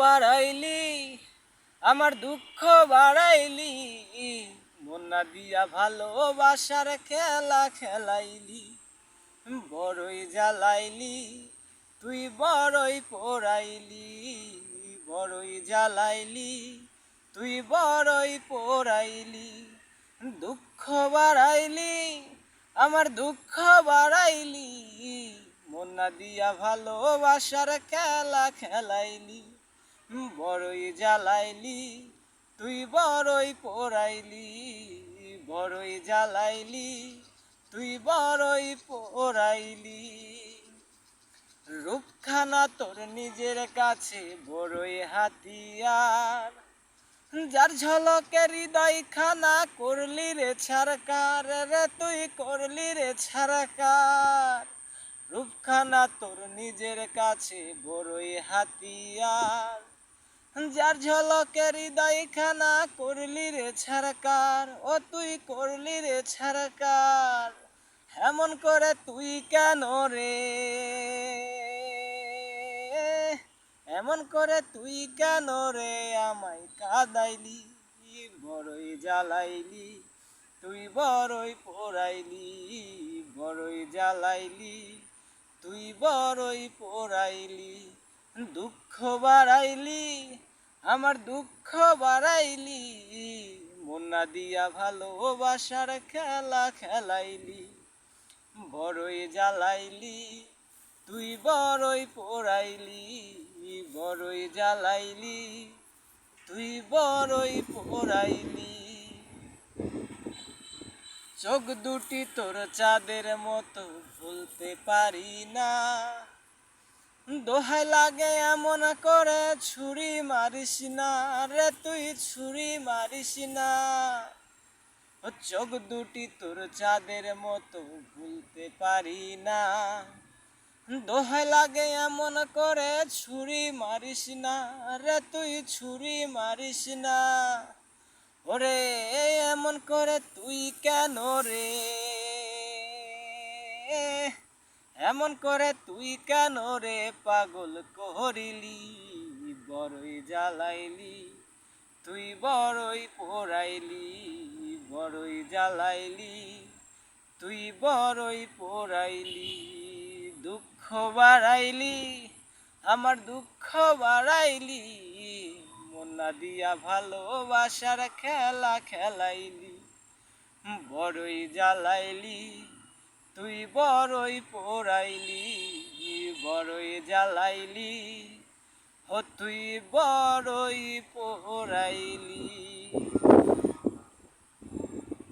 বাড়াইলি, আমার দুঃখ বাড়াইলি মন্না দিয়া ভালোবাসার খেলা খেলাইলি, বড়ই জ্বালাইলি, তুই বড়ই পড়াইলি, বড়ই জ্বালাইলি, তুই বড়ই পড়াইলি, দুঃখ বাড়াইলি, আমার দুঃখ বাড়াইলি মন্না দিয়া ভালোবাসার খেলা খেলাইলি। বড়ই জ্বালাইলি, তুই বড়ই পোড়াইলি, বড়ই জ্বালাইলি, তুই বড়ই পোড়াইলি। রূপখানা তোর নিজের কাছে বড়ই হাতিয়ার, যার ঝলকে হৃদয় খানা করলি রে ছাড়কার রে তুই করলি রে ছাড়কার রূপখানা তোর নিজের কাছে বড়ই হাতিয়ার যার ঝলকে হৃদয় খানা করলি রে ছাড়কার, ও তুই করলি রে ছাড়কার, এমন করে তুই কেন রে? এমন করে তুই কেন রে? আমায় কাদাইলি, বড়ই জ্বালাইলি, তুই বড়ই পোড়াইলি, বড়ই জ্বালাইলি, তুই বড়ই পোড়াইলি, দুঃখ বাড়াইলি আমার দুঃখ বাড়াইলি, মন্না দিয়া ভালোবাসার খেলা খেলাইলি, বড়ই জ্বালাইলি, তুই বড়ই পোড়াইলি, বড়ই জ্বালাইলি, তুই বড়ই পোড়াইলি। চোখ দুটি তোর চাঁদের মতো ভুলতে পারি না। দোহাই লাগে এমন করে, ছুরি মারিস না রে তুই, ছুরি মারিস না। চোখ দুটি তোর চাঁদের মতো ভুলতে পারি না। দোহাই লাগে এমন করে, ছুরি মারিস না রে তুই, ছুরি মারিস না। ওরে, এমন করে তুই কেন রে? এমন করে তুই কেন রে পাগল করিলি? বড়ই জ্বালাইলি, তুই বড়ই পোড়াইলি, বড়ই জ্বালাইলি, তুই বড়ই পোড়াইলি, দুঃখ বাড়াইলি, আমার দুঃখ বাড়াইলি মন্না দিয়া ভালোবাসার খেলা খেলাইলি, বড়ই জ্বালাইলি তুই বড়ই পোড়াইলি বড়ই জ্বালাইলি ও তুই বড়ই পোড়াইলি।